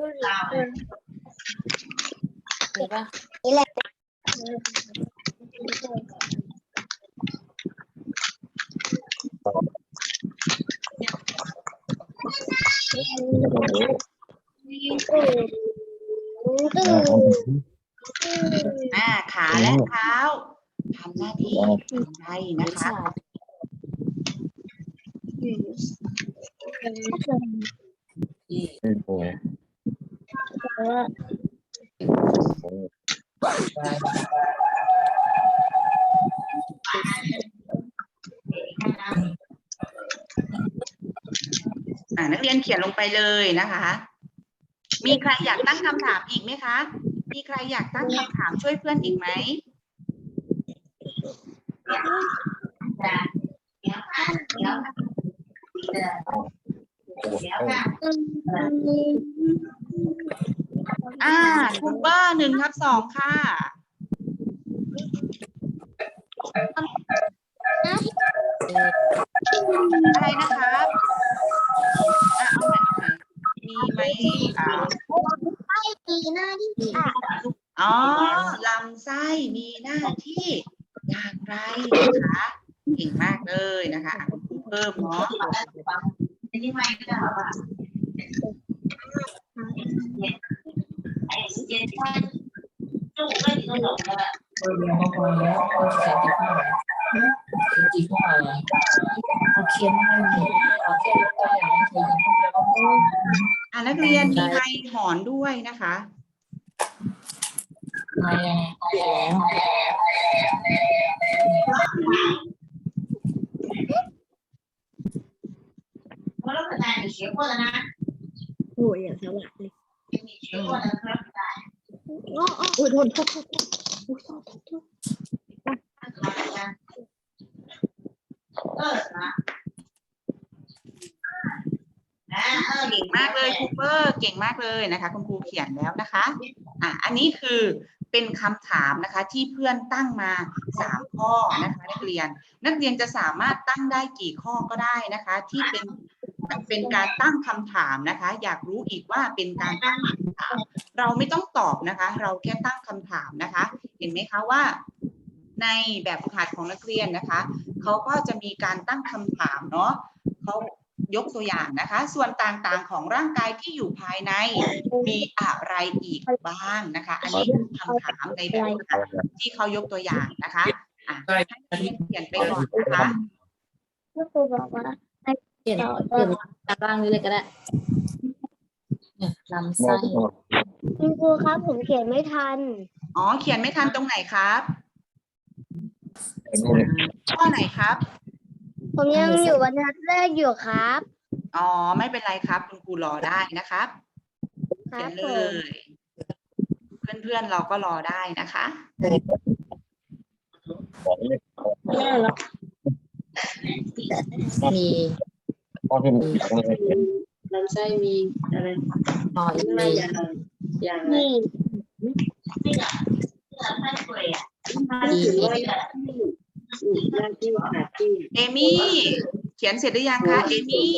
เห็นปะนี่แหละอ่าขาและเท้าทำหน้าที่อะไรนะคะที่ นักเรียนเขียนลงไปเลยนะคะ มีใครอยากตั้งคำถามอีกไหมคะ มีใครอยากตั้งคำถามช่วยเพื่อนอีกไหมอ่าคูเปอร์หนึ่งทับสองค่ะอะไรนะครับอะ ไหมอ่าปีหน้าที่อะอ๋อลำไส้มีหน้าที่อย่างไรนะคะเก่งมากเลยนะคะอะคุณครูเพิ่มเนาะเออเดี๋ยวเขาพอแล้วเขาจะใส่ติ๊กเข้ามาติ๊กติ๊กเข้ามาเขาเขียนให้หนูเขาแค่ยกตัวอย่างให้เธอยิงเข้าไปแล้วก็อะนักเรียนมีใครหอนด้วยนะคะมายังแล้วโอ้ยอย่างสวัสดีโอ้โอ้โทษโทษโทษโอ้ยโทษโทษโทษเก่ง มากเลยคูเปอร์เก่งมากเลยนะคะ คุณครูเขียนแล้วนะคะอะอันนี้คือเป็นคำถามนะคะที่เพื่อนตั้งมาสามข้อนะคะนักเรียน นักเรียนจะสามารถตั้งได้กี่ข้อก็ได้นะคะ ที่เป็นเป็นการตั้งคำถามนะคะ อยากรู้อีกว่าเป็นการตั้งคำถาม เราไม่ต้องตอบนะคะ เราแค่ตั้งคำถามนะคะ เห็นไหมคะว่าในแบบฝึกหัดของนักเรียนนะคะ เขาก็จะมีการตั้งคำถามเนาะเขา ยกตัวอย่างนะคะ ส่วนต่างๆของร่างกายที่อยู่ภายในมีอะไรอีกบ้างนะคะ อันนี้คือคำถามในแบบฝึกหัดที่เขายกตัวอย่างนะคะอะให้นักเรียนเขียนไปก่อนนะคะก็ครูบอกว่าเขียนเขียนตารางนี้เลยก็ได้เนี่ยลำไส้คุณครูครับผมเขียนไม่ทัน อ๋อ เขียนไม่ทันตรงไหนครับข้อไหนครับ ผมยังอยู่บรรทัดแรกอยู่ครับ อ๋อ ไม่เป็นไรครับ คุณครูรอได้นะครับคเขีรัยบนผเลมย เพื่อนๆเราก็รอได้นะคะมีข้อที่หนึ่งลำไส้มีอะไรต่ออีกไม่มีอย่างอย่างไรนี่มันถือว่า หน้าที่ขาดที่เอมี่ เขียนเสร็จหรือยังคะเอมี่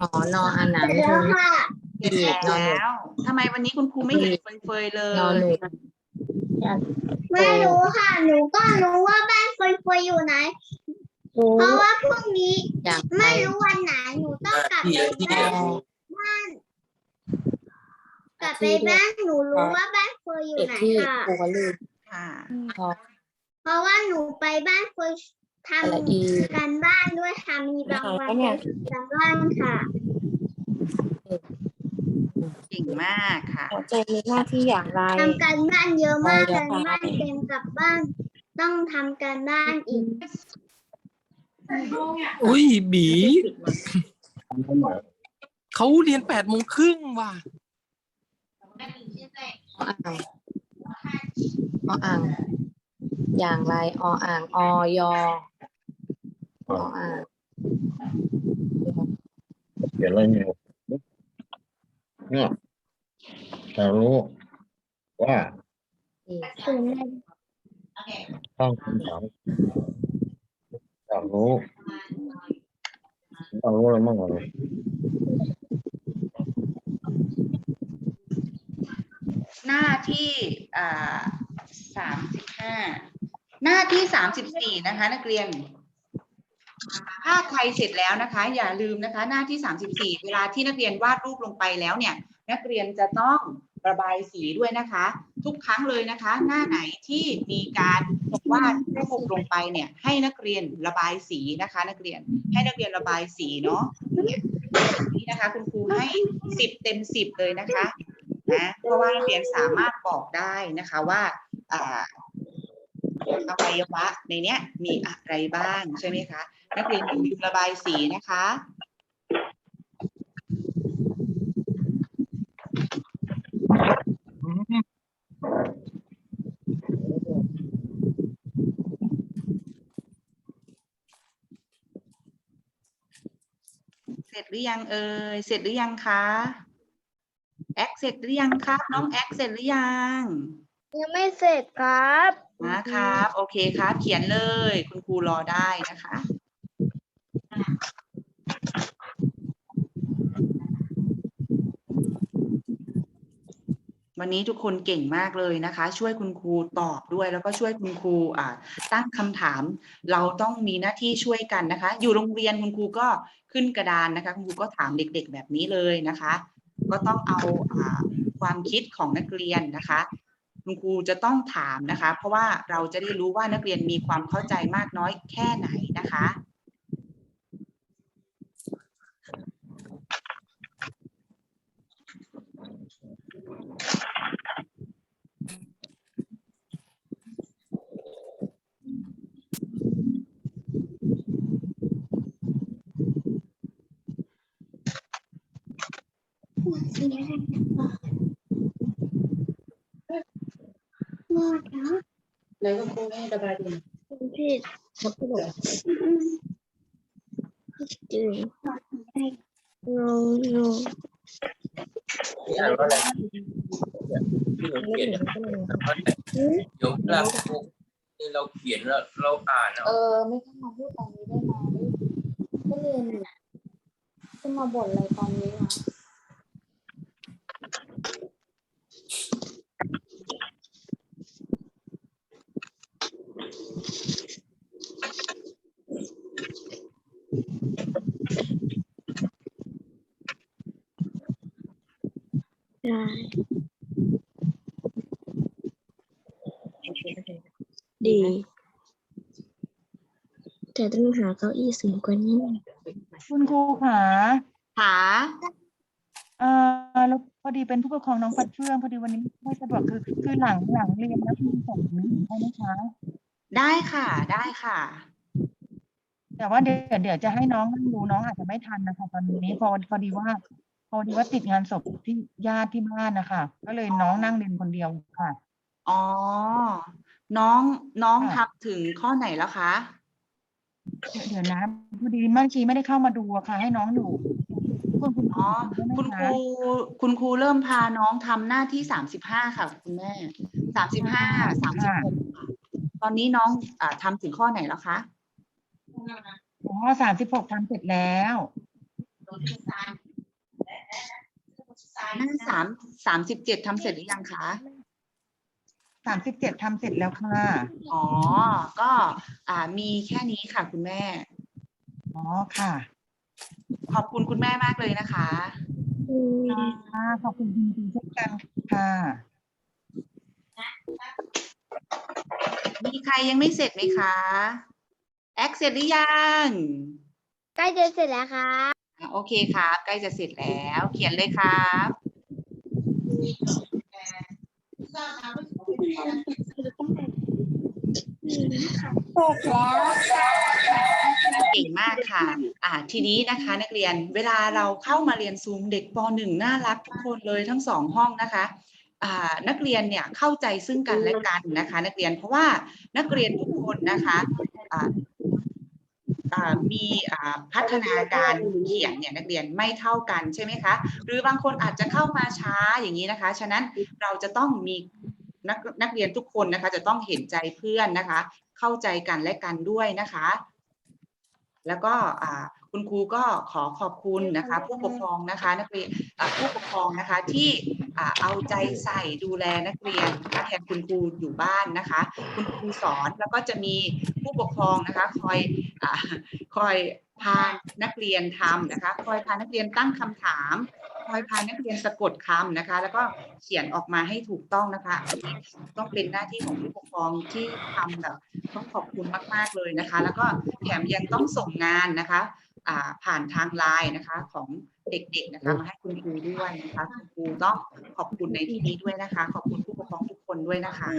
อ๋อนออาหนังเสร็จแล้วค่ะเสร็จแล้วทำไมวันนี้คุณครูไม่เห็นเฟยๆเลนอนหยนูไม่รู้ค่ะ หนูก็รู้ว่าบ้านเฟยเฟยอยู่ไหนเพราะว่าพรุ่งนี้อย่างไรไม่รู้วันไหน หนูต้องกลับไปบ้านบ้านกลับไปบ้านหนูรู้ว่าบ้านเฟยอยู่เด็กไหนที่ค่ะครูก็ลืมค่ะ พอ เพราะว่าหนูไปบ้านเฟยทอะไรอีกำการบ้านด้วยค่ะมีบางวันไปการบ้านค่ะ เก่งมากค่ะ หัวใจมีหน้าที่อย่างไร ทำการบ้านเยอะมากเออการบ้านเต็มกลับบ้าน ต้องทำการบ้านอีก อุ้ยบีเขาเรียนแปดโมงครึ่งว่ะออ่างออ่าง อย่างไรออ่างอยออ่างเขียนอะไรเนี่ยเนี่ยจะรู้ว่าอีกศูนย์เลยตั้งคำถามอยากรู้อยากรู้อะไรบ้างอะไรหน้าที่อ่าสามสิบห้า หน้าที่สามสิบสี่นะคะ นักเรียน ถ้าใครเสร็จแล้วนะคะ อย่าลืมนะคะ หน้าที่สามสิบสี่เวลาที่นักเรียนวาดรูปลงไปแล้วเนี่ย นักเรียนจะต้องระบายสีด้วยนะคะ ทุกครั้งเลยนะคะ หน้าไหนที่มีการวาดรูปลงไปเนี่ย ให้นักเรียนระบายสีนะคะ นักเรียนให้นักเรียนระบายสีเนาะนี่นะคะ คุณครูให้สิบเต็มสิบเลยนะคะนะเพราะว่านักเรียนสามารถบอกได้นะคะว่า อวัยวะในเนี้ยมีอะไรบ้างใช่ไหมคะ นักเรียนอย่าลืมระบายสีนะคะเสร็จหรือยังเอ่ยเสร็จหรือยังคะแอคเสร็จหรือยังครับ น้องแอคเสร็จหรือยัง ยังไม่เสร็จครับ นะครับ โอเคครับ เขียนเลย คุณครูรอได้นะคะวันนี้ทุกคนเก่งมากเลยนะคะ ช่วยคุณครูตอบด้วยแล้วก็ช่วยคุณครูอ่าตั้งคำถาม เราต้องมีหน้าที่ช่วยกันนะคะ อยู่โรงเรียนคุณครูก็ขึ้นกระดานนะคะ คุณครูก็ถามเด็ก ๆ แบบนี้เลยนะคะ ก็ต้องเอาอ่าความคิดของนักเรียนนะคะ คุณครูจะต้องถามนะคะ เพราะว่าเราจะได้รู้ว่านักเรียนมีความเข้าใจมากน้อยแค่ไหนนะคะ เลยคุณครูให้ระบายดีพี่เขาก็บอกจืดโนโนอ่านว่าอะไรที่หนูเขียนเนี่ยเดี๋ยวเราเราเขียนแล้วเราอ่านเออไม่ต้องมาพูดตอนนี้ได้ไหมก็เรียนอยู่นะจะมาบ่นอะไรตอนนี้วะ ได้ ดี แต่ต้องหาเก้าอี้สูงกว่านี้หน่อยคุณครูค่ะค่ะเอ่อแล้วพอดีเป็นผู้ปกครองน้องปัดเฟื่อง พอดีวันนี้ไม่สะดวกคือ คือหลังหลังเรียนแล้วคุณส่งนี้ใช่ไหมคะ ได้ค่ะได้ค่ะ แต่ว่าเดี๋ยวเดี๋ยวจะให้น้องนั่งดูน้องอาจจะไม่ทันนะคะ ตอนนี้พอพอดีว่า พอดีว่าติดงานศพที่ญาติที่บ้านนะคะก็เลยน้องนั่งเรียนคนเดียวค่ะ อ๋อ น้องน้องค่ะทำถึงข้อไหนแล้วคะ เดี๋ยวนะพอดีเมื่อกี้ไม่ได้เข้ามาดูอะค่ะ ให้น้องอยู่คุณคุณอ๋อได้ไหมคุณคคะรูคุณครูเริ่มพาน้องทำหน้าที่สามสิบห้าค่ะ คุณแม่สามสิบห้าสามสิบหกตอนนี้น้องอ่าทำถึงข้อไหนแล้วคะอ๋อสามสิบหกทำเสร็จแล้วหน้าสามสามสิบเจ็ดทำเสร็จหรือยังคะ สามสิบเจ็ดทำเสร็จแล้วค่ะอ๋อ ก็อ่ามีแค่นี้ค่ะคุณแม่ อ๋อค่ะขอบคุณคุณแม่มากเลยนะคะอืมค่ะขอบคุณคุณครูเช่นกันค่ะมีใครยังไม่เสร็จไหมคะแอคเสร็จหรือยังใกล้จะเสร็จแล้วครับอะโอเคครับ ใกล้จะเสร็จแล้ว เขียนเลยครับ เก่งมากค่ะ อ่า ทีนี้นะคะนักเรียน เวลาเราเข้ามาเรียนซูมเด็กป .1 น่ารักทุกคนเลยทั้งสองห้องนะคะ อ่า นักเรียนเนี่ยเข้าใจซึ่งกันและกันนะคะ นักเรียน เพราะว่านักเรียนทุกคนนะคะ อ่ามีพัฒนาการเขียนเนี่ยนักเรียนไม่เท่ากันใช่ไหมคะ หรือบางคนอาจจะเข้ามาช้าอย่างนี้นะคะ ฉะนั้นเราจะต้องมี นักนักเรียนทุกคนนะคะ จะต้องเห็นใจเพื่อนนะคะ เข้าใจกันและกันด้วยนะคะ แล้วก็อ่าคุณครูก็ขอขอบคุณนะคะ ผู้ปกครองนะคะ นักเรียนอ่าผู้ปกครองนะคะที่อ่าเอาใจใส่ดูแลนักเรียนนะคะแทนคุณครูอยู่บ้านนะคะ คุณครูสอนแล้วก็จะมีผู้ปกครองนะคะ คอยอาคอย พานักเรียนทำนะคะ คอยพานักเรียนตั้งคำถาม คอยพานักเรียนสะกดคำนะคะ แล้วก็เขียนออกมาให้ถูกต้องนะคะอันนี้ต้องเป็นหน้าที่ของผู้ปกครองที่ทำแบบต้องขอบคุณมากๆเลยนะคะ แล้วก็แถมยังต้องส่งงานนะคะอ่าผ่านทางไลน์นะคะของเด็กๆนะคะมาให้คุณครูด้วยนะคะคุณครูต้องขอบคุณในที่นี้ด้วยนะคะ ขอบคุณผู้ปกครองทุกคนด้วยนะคะ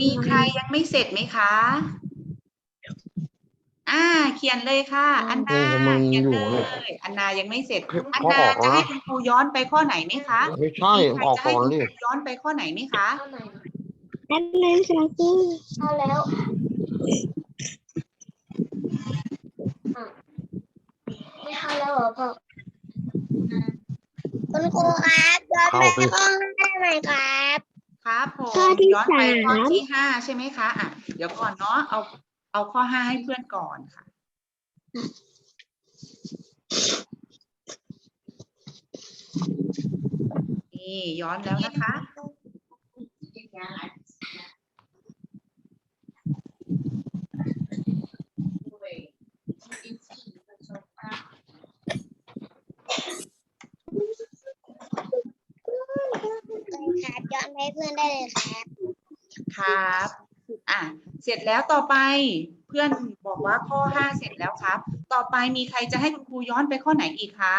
มีใครยังไม่เสร็จไหมคะ อ่า เขียนเลยค่ะ อันนาเออมันเขียนอยู่เลลูกยอันนายังไม่เสร็จคลิปอันเขานาออกจะแล้วให้นะคุณครูย้อนไปข้อไหนไหมคะไม่ใช่มีใครออกจะก่ให้อนคุณดิครูย้อนไปข้อไหนไหมคะแป๊บนึงค่ะครูเข้าแล้วอะ ไม่เข้าแล้วเหรอพ่อคุณครูครับย้อนไปห้องได้ไหมครับ ครับผมข้อที่ย้อนไปข้อสาม ที่ห้าใช่ไหมคะอะเดี๋ยวก่อนเนาะเอาเอาข้อห้าให้เพื่อนก่อนค่ะ นี่ย้อนแล้วนะคะ ครับย้ อนไปเพื่อนได้เลยครับครับ อะ เสร็จแล้วต่อไปเพื่อนบอกว่าข้อห้าเสร็จแล้วครับ ต่อไปมีใครจะให้คุณครูย้อนไปข้อไหนอีกคะ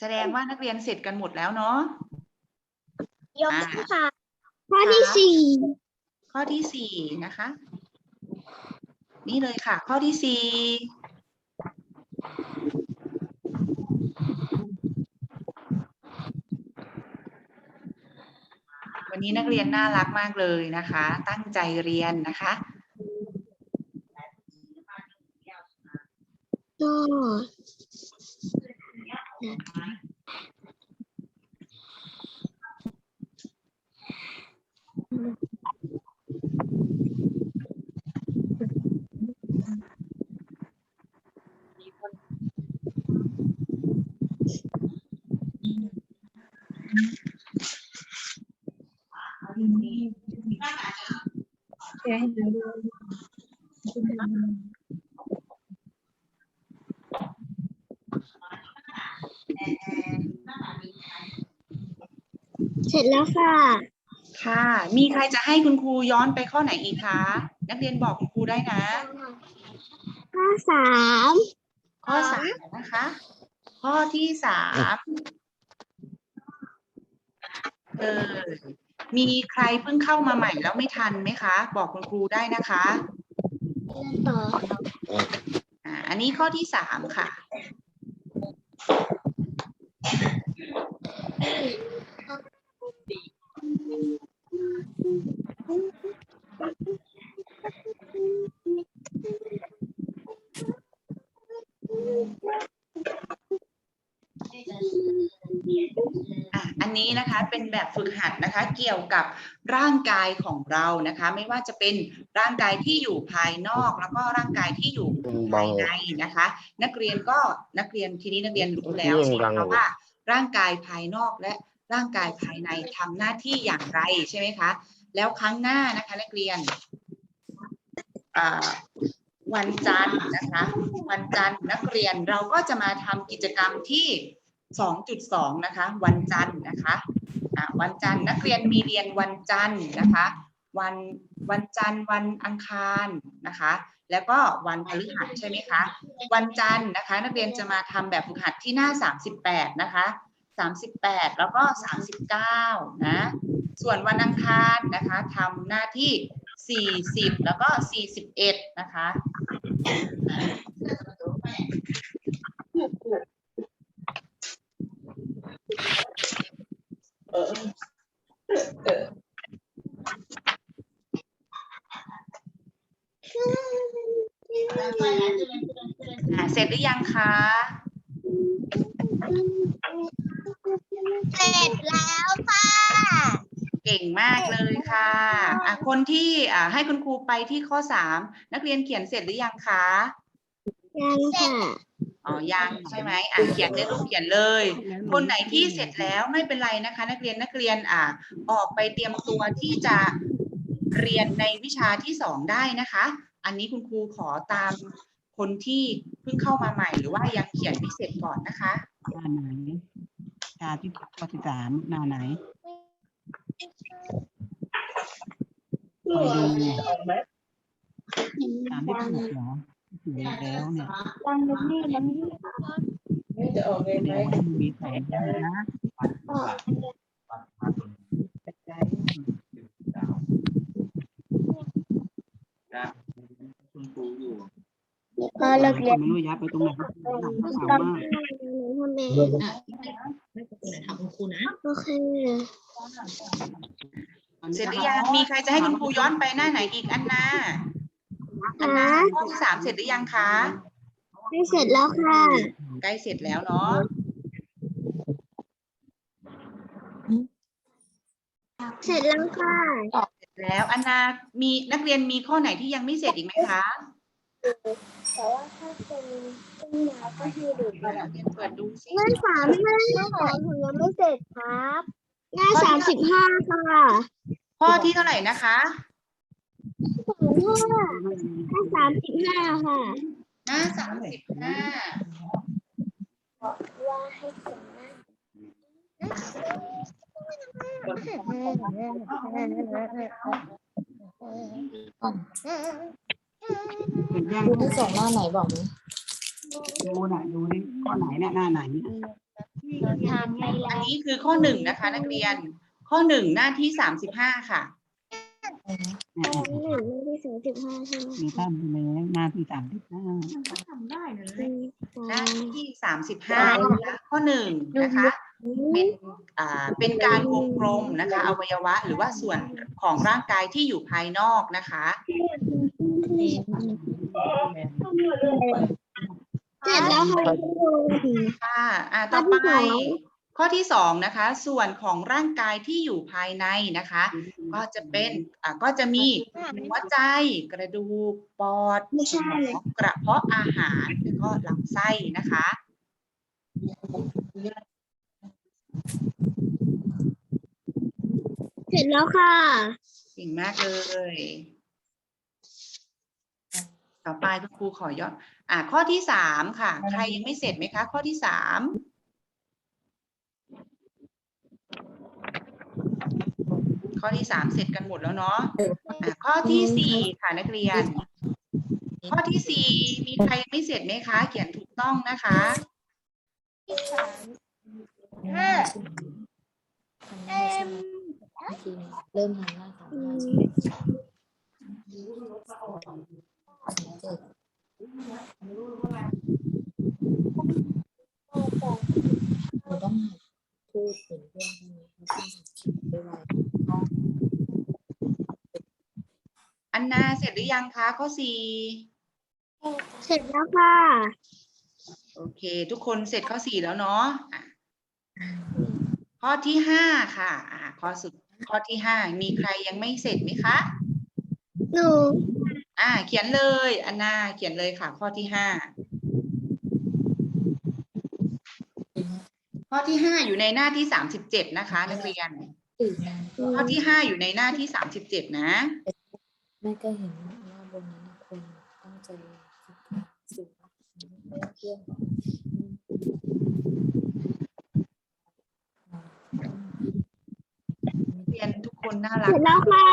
แสดงว่านักเรียนเสร็จกันหมดแล้วเนาะยกอ่าค่ะข้อที่สี่ข้อที่สี่นะคะ นี่เลยค่ะ ข้อที่สี่ วันนี้นักเรียนน่ารักมากเลยนะคะ ตั้งใจเรียนนะคะ ก็ เสร็จแล้วค่ะ ค่ะ มีใครจะให้คุณครูย้อนไปข้อไหนอีกคะ นักเรียนบอกคุณครูได้นะ ข้อสามข้อสามนะคะ ข้อที่สามเออ มีใครเพิ่งเข้ามาใหม่แล้วไม่ทันไหมคะ บอกคุณครูได้นะคะเรียนต่ออ่าอันนี้ข้อที่สามค่ะ นนี้นะคะเป็นแบบฝึกหัดนะคะเกี่ยวกับร่างกายของเรานะคะ ไม่ว่าจะเป็นร่างกายที่อยู่ภายนอก แล้วก็ร่างกายที่อยู่ภายในนะคะ นักเรียนก็นักเรียนทีนี้นักเรียนรู้แล้วใช่ไหมคะว่า ร่างกายภายนอกและร่างกายภายในทำหน้าที่อย่างไรใช่ไหมคะ แล้วครั้งหน้านะคะนักเรียนอ่าวันจันทร์นะคะ วันจันทร์นักเรียนเราก็จะมาทำกิจกรรมที่ 2.2 นะคะ วันจันทร์นะคะะวันจันทร์นักเรียนมีเรียนวันจันทร์นะคะ วันวันจันทร์วันอังคารนะคะ แล้วก็วันพฤหัสใช่ไหมคะ วันจันทร์นะคะ นักเรียนจะมาทำแบบฝึกหัดที่หน้า 38 นะคะ 38 แล้วก็ 39 นะ ส่วนวันอังคารนะคะทำหน้าที่ 40 แล้วก็ 41 นะคะ ออ่าเสร็จหรือยังคะ เสร็จแล้วค่ะ เก่งมากเลยค่ะอะ คนที่อ่าให้คุณครูไปที่ข้อสามนักเรียนเขียนเสร็จหรือยังคะ ยังค่ะ อ๋อยังใช่ไหมอะเขียนได้ลูกเขียนเลย คนไหนที่เสร็จแล้วไม่เป็นไรนะคะ นักเรียนนักเรียนอ่าออกไปเตรียมตัวที่จะเรียนในวิชาที่สองได้นะคะ อันนี้คุณครูขอตามคนที่เพิ่งเข้ามาใหม่หรือว่ายังเขียนไม่เสร็จก่อนนะคะหน้าไหนชาที่ข้อที่สามหน้าไหนคอยดูเนี่ยตามที่ถูกเหรอ ถูกแล้วเนี่ยตั้งนี่มันนี่จะออกเลยไหมมีแสงนะคุณครูอยู่พอเลิกเรียนไม่รู้ยัดไปตรงไหนถามมากทำไมถามคุณครูนะโอเคเสร็จหรือยังมีใครจะให้คุณครูย้อนไปหน้าไหนอีกอันนา อันนาข้อที่สามเสร็จหรือยังคะไม่เสร็จแล้วค่ะใกล้เสร็จแล้วเนาะเสร็จแล้วค่ะเสร็จแล้วอันนามีนักเรียนมีข้อไหนที่ยังไม่เสร็จอีกไหมคะแต่ว่าถ้าเป็นขึ้นมาก็ให้ดูนักเรียนเปิดดูสิงานสามห้าค่ะหนูยังไม่เสร็จครับงานสามสิบห้าค่ะ ข้อที่เท่าไหร่นะคะ สามห้างาสามสิบห้าค่ะหน้าสามสิบห้าว่าให้เสร็จนะเห็นยังครูที่ส่งหน้าไหนบอกไหมดูน่ะดูนี่ข้อไหนเนี่ยหน้าไหนทำไปอัแล้นนี้คือข้อหนึ่งนะคะ นักเรียน ข้อหนึ่งหน้าที่สามสิบห้าค่ะ เนี่ยหนึ่งไม่ได้สามสิบห้าใช่ไหมมีภาพไปแล้วหน้าที่สามสิบห้าหน้าที่สามสิบห้านะคะข้อหนึ่งนะคะ เป็นอ่าเป็นการวงกลมนะคะ อวัยวะหรือว่าส่วนของร่างกายที่อยู่ภายนอกนะคะเสร็จแล้วค่ะค่ะอ่าต่อไปข้อที่สองข้อที่สองนะคะ ส่วนของร่างกายที่อยู่ภายในนะคะ ก็จะเป็นอ่าก็จะมีหัวใจกระดูกปอดไม่ใช่สมองกระเพาะอาหารแล้วก็ลำไส้นะคะเสร็จแล้วค่ะเก่งมากเลย ต่อไปคุณครูขอย้อนอ่าข้อที่สามค่ะ ใครยังไม่เสร็จไหมคะ ข้อที่สาม ข้อที่สามเสร็จกันหมดแล้วเนาะอะข้อที่สี่ค่ะนักเรียน ข้อที่สี่มีใครยังไม่เสร็จไหมคะ เขียนถูกต้องนะคะห้าเอ็มเริ่มทำหน้าสามหน้าใช่ไหมเจ็ดเราต้องหัดพูดเหมือนเพื่อนใช่ไหมแล้วก็หัดเขียนด้วย อันนาเสร็จหรือยังคะข้อสี่เสร็จแล้วค่ะ โอเค ทุกคนเสร็จข้อสี่แล้วเนาะอะข้อที่ห้าค่ะ อ่าข้อสุดข้อที่ห้ามีใครยังไม่เสร็จไหมคะ หนู อ่า เขียนเลยอันนาเขียนเลยค่ะ ข้อที่ห้าข้อที่ห้าอยู่ในหน้าที่สามสิบเจ็ดนะคะ นักเรียนตื่นมา ข้อที่ห้าอยู่ในหน้าที่สามสิบเจ็ดนะแม่ก็เห็นว่าบนนั้นนะคนตั้งใจฝึกสูงเพื่อนเรียนทุกคนน่าเสรักร็จแล้วค่ะ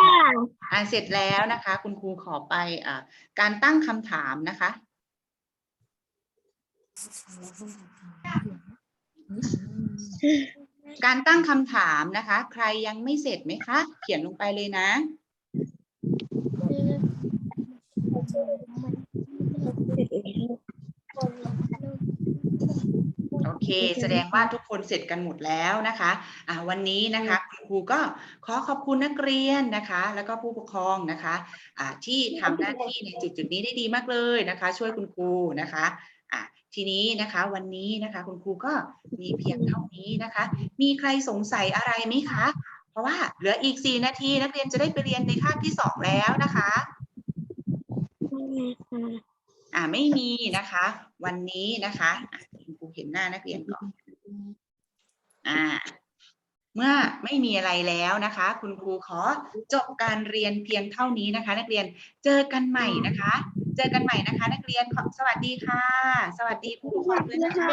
อ่าเสร็จแล้วนะคะ คุณครูขอไปอ่าการตั้งคำถามนะคะ การตั้งคำถามนะคะ ใครยังไม่เสร็จไหมคะ เขียนลงไปเลยนะ โอเค แสดงว่าทุกคนเสร็จกันหมดแล้วนะคะอ่าวันนี้นะคะคุณครูก็ขอขอบคุณนักเรียนนะคะ แล้วก็ผู้ปกครองนะคะอ่าที่ทำหน้าที่ในจุดจุดนี้ได้ดีมากเลยนะคะ ช่วยคุณครูนะคะ ทีนี้นะคะ วันนี้นะคะ คุณครูก็มีเพียงเท่านี้นะคะ มีใครสงสัยอะไรไหมคะ เพราะว่าเหลืออีก 4 นาที นักเรียนจะได้ไปเรียนในคาบที่ 2 แล้วนะคะอ่าไม่มีนะคะ วันนี้นะคะอะคุณครูเห็นหน้านักเรียนก่อนอ่าเมื่อไม่มีอะไรแล้วนะคะ คุณครูขอจบการเรียนเพียงเท่านี้นะคะ นักเรียนเจอกันใหม่นะคะ เจอกันใหม่นะคะ นักเรียนขอสวัสดีค่ะ สวัสดีผู้ปกครองด้วยนะคะ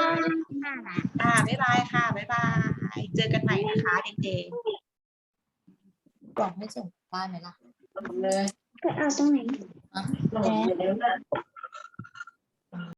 อ่าบ๊ายบายค่ะบ๊ายบายเจอกันใหม่นะคะเด็กๆบอกให้ส่งบ้านไหมล่ะไปเอาตรงไหนอะลงไปแล้วนะ